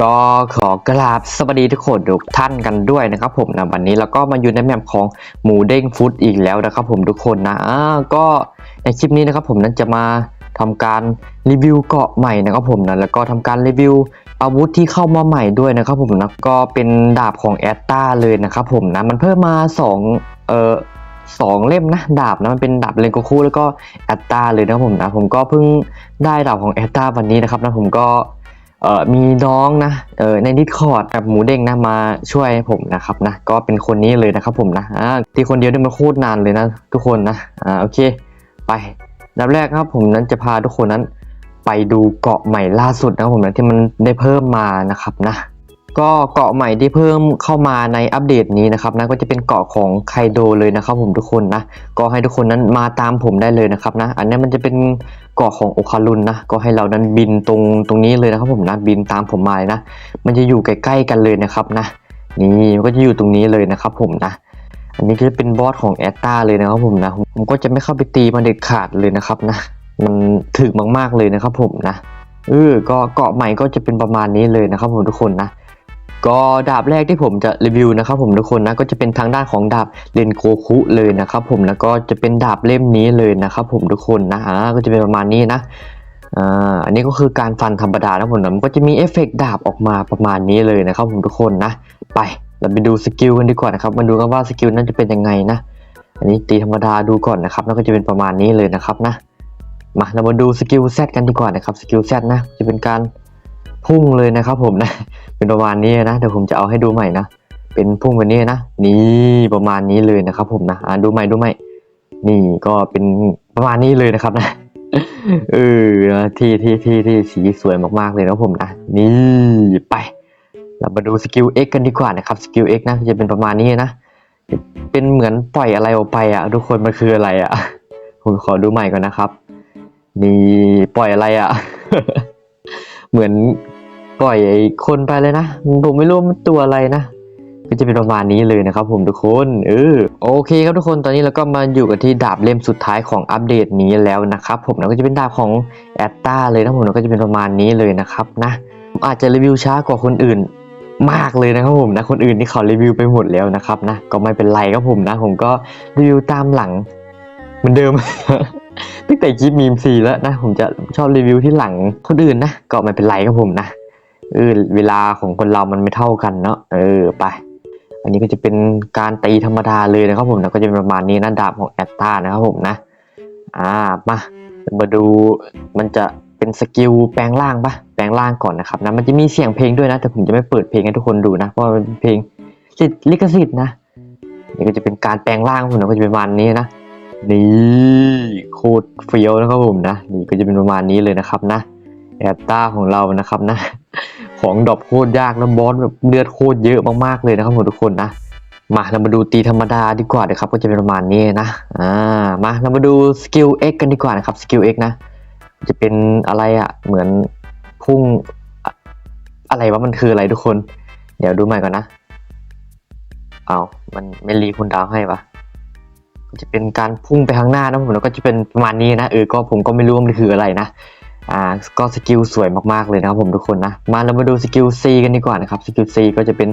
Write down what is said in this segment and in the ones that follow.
ก็ขอกราบสวัสดีทุกคนทุกท่านกันด้วยนะครับผมนะวันนี้เราก็มาอยู่ในแมปของหมูเด้งฟุตอีกแล้วนะครับผมทุกคนนะอ่าก็ในคลิปนี้นะครับผมนั้นจะมาทำการรีวิวเกาะใหม่นะครับผมนะแล้วก็ทำการรีวิวอาวุธที่เข้ามาใหม่ด้วยนะครับผมนะก็เป็นดาบของแอตตาเลยนะครับผมนะมันเพิ่มมาสองเอ่อสองเล่มนะดาบนะมันเป็นดาบเลนโกคูแล้วก็แอตตาเลยนะครับผมนะผมก็เพิ่งได้ดาบของแอตตาวันนี้นะครับนะผมก็ เออมีน้องนะเออในดิสคอร์ดกับหมูเด้งนะมาช่วยผมนะครับนะก็เป็นคนนี้เลยนะครับผมนะอ่าที่คนเดียวนี่มาโคตรนานเลยนะทุกคนนะอ่าโอเค ไปดับแรกครับผมนั้นจะพาทุกคนนั้น ไปดูเกาะใหม่ล่าสุดนะครับผมนะที่มันได้เพิ่มมานะครับนะ ก็เกาะใหม่ที่เพิ่มเข้ามาในอัปเดตนี้นะครับนะก็จะเป็นเกาะของไคโดเลยนะครับผมทุกคนนะก็ให้ทุกคนนั้นมาตามผมได้เลยนะครับนะอันนี้มันจะเป็นเกาะของโอคารุนนะก็ให้เรานั้นบินตรงตรงนี้เลยนะครับผมนะบินตามผมมาเลยนะมันจะอยู่ใกล้ๆกันเลยนะครับนะนี่มันก็จะอยู่ตรงนี้เลยนะครับผมนะอันนี้ก็จะเป็นบอสของแอตตาเลยนะครับผมนะผมก็จะไม่เข้าไปตีมันเด็ดขาดเลยนะครับนะมันถึกมากๆเลยนะครับผมนะเออก็เกาะใหม่ก็จะเป็นประมาณนี้เลยนะครับผมทุกคนนะ ก็ดาบแรกที่ผมจะรีวิวนะครับผมทุกคนนะก็จะเป็นทางด้านของดาบเรนโกคุเลยนะครับผมแล้วก็จะเป็นดาบเล่มนี้เลยนะครับผมทุกคนนะอ่าก็จะเป็นประมาณนี้นะอ่าอันนี้ก็คือการฟันธรรมดานะผมนะมันก็จะมีเอฟเฟกต์ดาบออกมาประมาณนี้เลยนะครับผมทุกคนนะ ไปเราไปดูสกิลกันดีกว่านะครับมาดูกันว่าสกิลนั้นจะเป็นยังไงนะ อันนี้ตีธรรมดาดูก่อนนะครับแล้วก็จะเป็นประมาณนี้เลยนะครับนะมาเรามาดูสกิลแซกันดีกว่านะครับสกิลแซนะจะเป็นการพุ่งเลยนะครับผมนะ เป็นประมาณนี้นะเดี๋ยวผมจะเอาให้ดูใหม่นะเป็นพุ่งแบบนี้นะนี่ประมาณนี้เลยนะครับผมนะอ่าดูใหม่ดูใหม่ นี่ก็เป็นประมาณนี้เลยนะครับนะเออที่ที่ที่ที่สีสวยมากๆเลยนะผมนะนี่ไป เรามาดูสกิล X กันดีกว่านะครับสกิล X นะจะเป็นประมาณนี้นะเป็นเหมือนปล่อยอะไรออกไปอะ ทุกคนมันคืออะไรอะผมขอดูใหม่ก่อนนะครับ นี่ปล่อยอะไรอะ เหมือน ปล่อยไอ้คนไปเลยนะ ผมไม่รู้มันตัวอะไรนะ ก็จะเป็นประมาณนี้เลยนะครับผมทุกคนเออโอเคครับทุกคนตอนนี้เราก็มาอยู่กันที่ดาบเล่มสุดท้ายของอัปเดตนี้แล้วนะครับผมแล้วก็จะเป็นดาบของแอตตาเลยนะผมแล้วก็จะเป็นประมาณนี้เลยนะครับนะอาจจะรีวิวช้ากว่าคนอื่นมากเลยนะครับผมนะคนอื่นที่เขารีวิวไปหมดแล้วนะครับนะก็ไม่เป็นไรครับผมนะ ผมก็รีวิวตามหลังเหมือนเดิม ตั้งแต่คลิปมีมซีแล้วนะ ผมจะชอบรีวิวที่หลังคนอื่นนะก็ไม่เป็นไรครับผมนะ เออเวลาของคนเรามันไม่เท่ากันเนาะเออไป อันนี้ก็จะเป็นการตีธรรมดาเลยนะครับผมนะก็จะเป็นประมาณนี้นะดาบของแอตตานะครับผมนะ อ่ามามาดูมันจะเป็นสกิลแปลงร่างปะแปลงร่างก่อนนะครับนะมันจะมีเสียงเพลงด้วยนะ แต่ผมจะไม่เปิดเพลงให้ทุกคนดูนะเพราะมันเป็นเพลงสิทธิ์ลิขสิทธิ์นะนี่ก็จะเป็นการแปลงร่างผมนะก็จะเป็นประมาณนี้นะนี่โคตรเฟี้ยวนะครับผมนะนี่ก็จะเป็นประมาณนี้เลยนะครับนะแอตตาของเรานะครับนะ ของดรอปโคตรยากนะบอสแบบเลือดโคตรเยอะมากๆเลยนะครับผมทุกคนนะมาเรามาดูตีธรรมดาดีกว่าเดี๋ยวครับก็จะเป็นประมาณนี้นะอ่ามาเรามาดูสกิล X กันดีกว่านะครับสกิล X นะ จะเป็นอะไรอะ่ะเหมือนพุ่งอะไรวะมันคืออะไรทุกคน เดี๋ยวดูใหม่ก่อนนะเอามันไม่รีคุณดาวให้ปะจะเป็นการพุ่งไปข้างหน้านะผมแล้วก็จะเป็นประมาณนี้นะเออก็ผมก็ไม่รู้ว่ามันคืออะไรนะ อ่าก็สกิลสวยมากๆเลยนะครับผมทุกคนนะ มาเรามาดูสกิล C กันดีกว่านะครับสกิล C ก็จะเป็น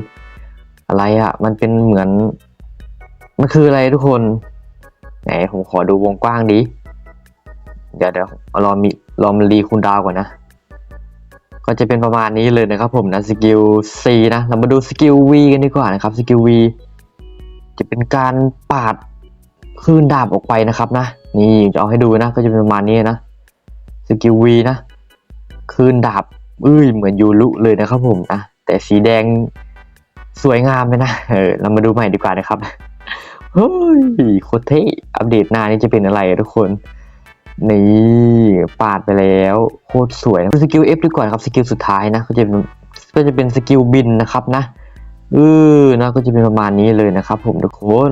อะไรอะ่ะ มันเป็นเหมือน มันคืออะไรทุกคนไหนผมขอดูวงกว้างดิเดี๋ยวเดี๋ยวรอมีรอมันรีคูณดาวก่อนนะ ก็จะเป็นประมาณนี้เลยนะครับผมนะสกิล C นะ เรามาดูสกิล V กันดีกว่านะครับสกิล V จะเป็นการปาดคลื่นดาบออกไปนะครับนะ นี่จะเอาให้ดูนะ ก็จะเป็นประมาณนี้นะ สกิลวีนะคืนดาบเอ้ยเหมือนยูรุเลยนะครับผมนะแต่สีแดงสวยงามเลยนะเออเรามาดูใหม่ดีกว่านะครับเฮ้ยโคตรเท่อัปเดตหน้านี่จะเป็นอะไรทุกคน นี่ปาดไปแล้วโคตรสวยสกิล F ดีกว่าครับสกิลสุดท้ายนะ ก็จะเป็นก็จะเป็นสกิลบินนะครับนะเออนะก็จะเป็นประมาณนี้เลยนะครับผมทุกคน